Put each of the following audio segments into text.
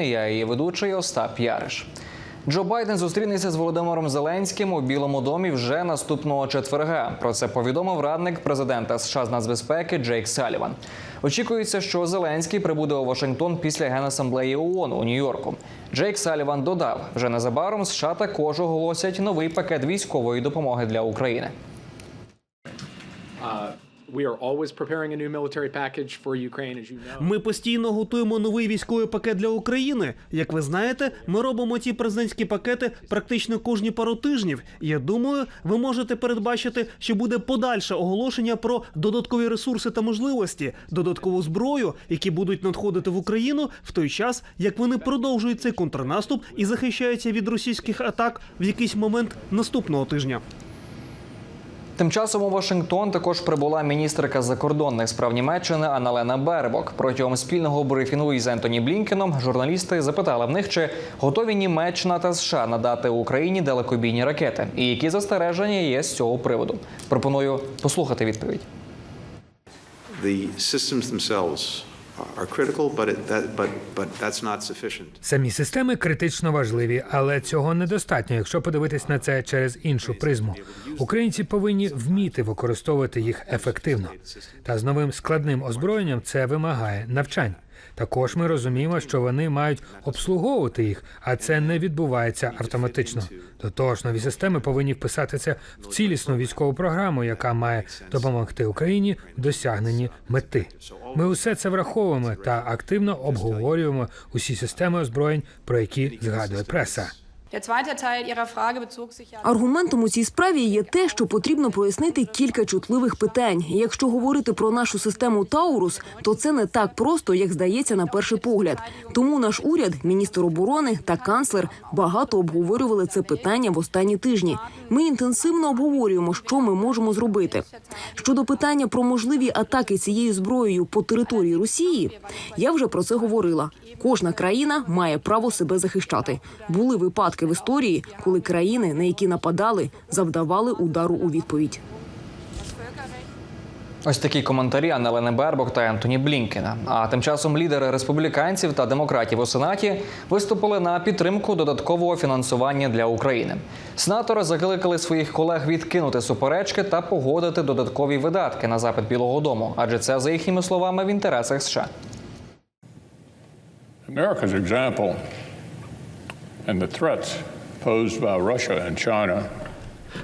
Я її ведучий Остап Яриш. Джо Байден зустрінеться з Володимиром Зеленським у Білому домі вже наступного четверга. Про це повідомив радник президента США з нацбезпеки Джейк Саліван. Очікується, що Зеленський прибуде у Вашингтон після генасамблеї ООН у Нью-Йорку. Джейк Саліван додав, вже незабаром США також оголосять новий пакет військової допомоги для України. Ми постійно готуємо новий військовий пакет для України. Як ви знаєте, ми робимо ці президентські пакети практично кожні пару тижнів. Я думаю, ви можете передбачити, що буде подальше оголошення про додаткові ресурси та можливості, додаткову зброю, які будуть надходити в Україну в той час, як вони продовжують цей контрнаступ і захищаються від російських атак в якийсь момент наступного тижня. Тим часом у Вашингтон також прибула міністерка закордонних справ Німеччини Аналена Бербок. Протягом спільного брифінгу із Ентоні Блінкеном журналісти запитали в них, чи готові Німеччина та США надати Україні далекобійні ракети, і які застереження є з цього приводу. Пропоную послухати відповідь. The systems themselves Самі системи критично важливі, але цього недостатньо, якщо подивитись на це через іншу призму. Українці повинні вміти використовувати їх ефективно. Та з новим складним озброєнням це вимагає навчань. Також ми розуміємо, що вони мають обслуговувати їх, а це не відбувається автоматично. До того ж, нові системи повинні вписатися в цілісну військову програму, яка має допомогти Україні в досягненні мети. Ми усе це враховуємо та активно обговорюємо усі системи озброєнь, про які згадує преса. Аргументом у цій справі є те, що потрібно прояснити кілька чутливих питань. Якщо говорити про нашу систему Таурус, то це не так просто, як здається на перший погляд. Тому наш уряд, міністр оборони та канцлер багато обговорювали це питання в останні тижні. Ми інтенсивно обговорюємо, що ми можемо зробити. Щодо питання про можливі атаки цією зброєю по території Росії, я вже про це говорила. Кожна країна має право себе захищати. Були випадки в історії, коли країни, на які нападали, завдавали удару у відповідь. Ось такі коментарі Анелени Бербок та Ентоні Блінкена. А тим часом лідери республіканців та демократів у сенаті виступили на підтримку додаткового фінансування для України. Сенатори закликали своїх колег відкинути суперечки та погодити додаткові видатки на запит Білого Дому, адже це за їхніми словами в інтересах США. America's example and the threats posed by Russia and China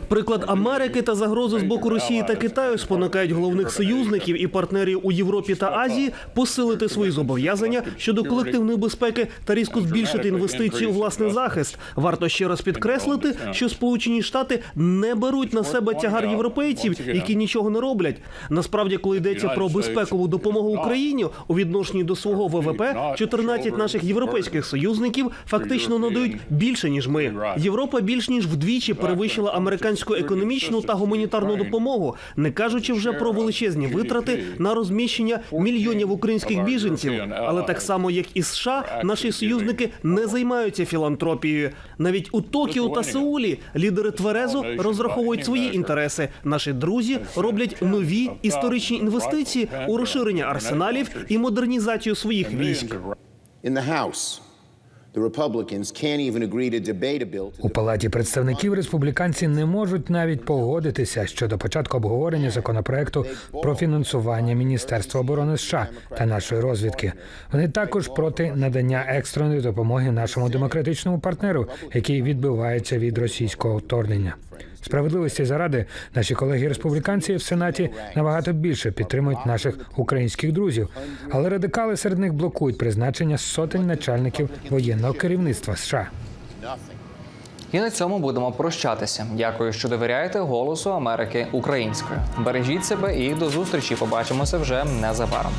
Приклад Америки та загрози з боку Росії та Китаю спонукають головних союзників і партнерів у Європі та Азії посилити свої зобов'язання щодо колективної безпеки та різко збільшити інвестиції у власний захист. Варто ще раз підкреслити, що Сполучені Штати не беруть на себе тягар європейців, які нічого не роблять. Насправді, коли йдеться про безпекову допомогу Україні у відношенні до свого ВВП, 14 наших європейських союзників фактично надають більше ніж ми. Європа більш ніж вдвічі перевищила американську економічну та гуманітарну допомогу, не кажучи вже про величезні витрати на розміщення мільйонів українських біженців. Але так само як і США, наші союзники не займаються філантропією. Навіть у Токіо та Сеулі лідери тверезо розраховують свої інтереси. Наші друзі роблять нові історичні інвестиції у розширення арсеналів і модернізацію своїх військ. У палаті представників республіканці не можуть навіть погодитися щодо початку обговорення законопроекту про фінансування Міністерства оборони США та нашої розвідки. Вони також проти надання екстреної допомоги нашому демократичному партнеру, який відбивається від російського вторгнення. Справедливості заради наші колеги республіканці в сенаті набагато більше підтримують наших українських друзів, але радикали серед них блокують призначення сотень начальників воєнного керівництва США. І на цьому будемо прощатися. Дякую, що довіряєте голосу Америки українською. Бережіть себе і до зустрічі. Побачимося вже незабаром.